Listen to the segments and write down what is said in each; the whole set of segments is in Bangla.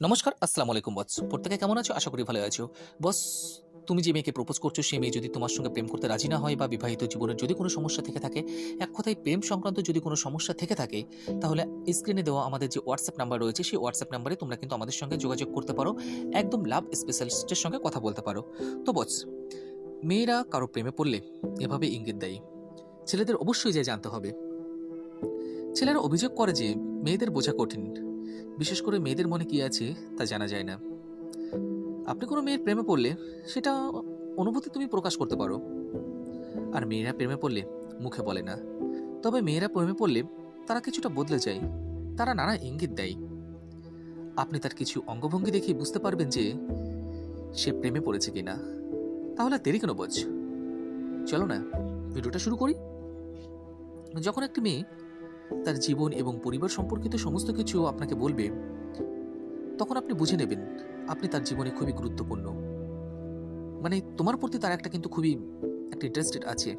নমস্কার, আসসালামু আলাইকুম বস। প্রত্যেকে কেমন আছো? আশা করি ভালো আছো। বস, তুমি যে মেয়েকে প্রপোজ করছ সেই মেয়ে যদি তোমার সঙ্গে প্রেম করতে রাজি না হয় বা বিবাহিত জীবনের যদি কোনো সমস্যা থেকে থাকে, এক কথায় প্রেম সংক্রান্ত যদি কোনো সমস্যা থেকে থাকে, তাহলে স্ক্রিনে দেওয়া আমাদের যে হোয়াটসঅ্যাপ নাম্বার রয়েছে, সেই হোয়াটসঅ্যাপ নাম্বারে তোমরা কিন্তু আমাদের সঙ্গে যোগাযোগ করতে পারো। একদম লাভ স্পেশালিস্টের সঙ্গে কথা বলতে পারো। তো বস, মেয়েরা কারও প্রেমে পড়লে এভাবে ইঙ্গিত দেয়। ছেলেদের অবশ্যই যে জানতে হবে। ছেলেরা অভিযোগ করে যে মেয়েদের বোঝা কঠিন। বিশেষ করে মেয়েদের মনে কি আছে তা জানা যায় না। আপনি কোনো মেয়ের প্রেমে পড়লে সেটা অনুভূতি তুমি প্রকাশ করতে পারো। আর মেয়েরা প্রেমে পড়লে মুখে বলে না। তবে মেয়েরা প্রেমে পড়লে তারা কিছুটা বদলে যায়। তারা নানা ইঙ্গিত দেয়। আপনি তার কিছু অঙ্গভঙ্গি দেখে বুঝতে পারবেন যে সে প্রেমে পড়েছে কিনা। তাহলে দেরি কেন বোঝ চলো না, ভিডিওটা শুরু করি। যখন একটি মেয়ে তার জীবন এবং পরিবার সম্পর্কিত সমস্ত কিছু আপনাকে বলবে, তখন আপনি বুঝে নেবেন আপনি তার জীবনে খুবই গুরুত্বপূর্ণ। মানে তোমার প্রতি তার একটা কিন্তু খুবই একটা ইন্টারেস্টেড আছে।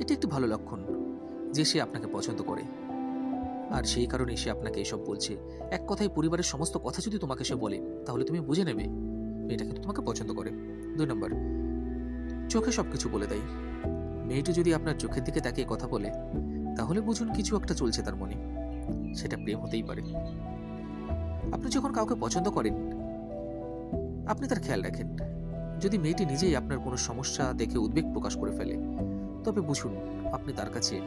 এটি একটি ভালো লক্ষণ যে সে আপনাকে পছন্দ করে। আর সেই কারণে সে আপনাকে এসব বলছে। এক কথায় পরিবারের সমস্ত কথা যদি তোমাকে সে বলে, তাহলে তুমি বুঝে নেবে মেয়েটা কিন্তু তোমাকে পছন্দ করে। দুই নম্বর, চোখে সবকিছু বলে দেয়। মেয়েটি যদি আপনার চোখের দিকে তাকিয়ে কথা বলে তাহলে বুঝুন কিছু একটা চলছে তার মনে। সেটা প্রেম হতেই পারে। আপনি যখন কাউকে পছন্দ করেন, আপনি তার খেয়াল রাখেন। যদি মেয়েটি নিজেই আপনার কোনো সমস্যা দেখে উদ্বেগ প্রকাশ করে ফেলে, তবে বুঝুন আপনি তার কাছে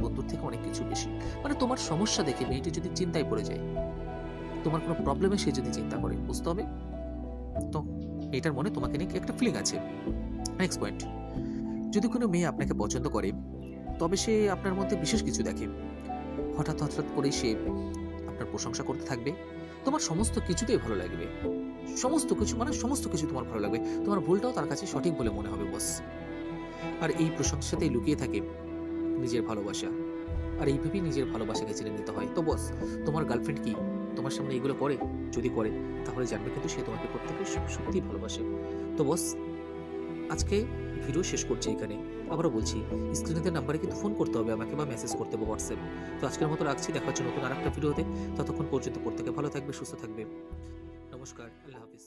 বন্ধুর থেকে অনেক কিছু বেশি। মানে তোমার সমস্যা দেখে মেয়েটি যদি চিন্তায় পড়ে যায়, তোমার কোনো প্রবলেমে সে যদি চিন্তা করে, বুঝতে হবে? তো মেয়েটার মনে তোমাকে নিয়ে একটা ফিলিং আছে। নেক্সট পয়েন্ট যদি কোনো মেয়ে আপনাকে পছন্দ করে তবে সে আপনার মধ্যে বিশেষ কিছু দেখে। হঠাৎ হঠাৎ করেই সে আপনার প্রশংসা করতে থাকবে। তোমার সমস্ত কিছুতেই ভালো লাগবে। সমস্ত কিছু মানে সমস্ত কিছু তোমার ভালো লাগবে। তোমার ভুলটাও তার কাছে সঠিক বলে মনে হবে, বস। আর এই প্রশংসাতেই লুকিয়ে থাকে নিজের ভালোবাসা। আর এইভাবেই নিজের ভালোবাসাকে চিনে নিতে হয়। তো বস, তোমার গার্লফ্রেন্ড কি? তোমার সামনে এগুলো করে? যদি করে, তাহলে জানবে কিন্তু সে তোমাকে প্রত্যেকে সত্যিই ভালোবাসে। তো বস, আজকে ভিডিও শেষ করছি এখানে। আবারও বলছি স্ক্রিনের নাম্বারে কিন্তু ফোন করতে হবে, আমাকে বা মেসেজ করতে হবে হোয়াটসঅ্যাপ তো আজকের মতো রাখছি দেখার জন্য নতুন আর আরেকটা ভিডিওতে ততক্ষণ পর্যন্ত প্রত্যেকে ভালো থাকবে, সুস্থ থাকবে। নমস্কার, আল্লাহ হাফিজ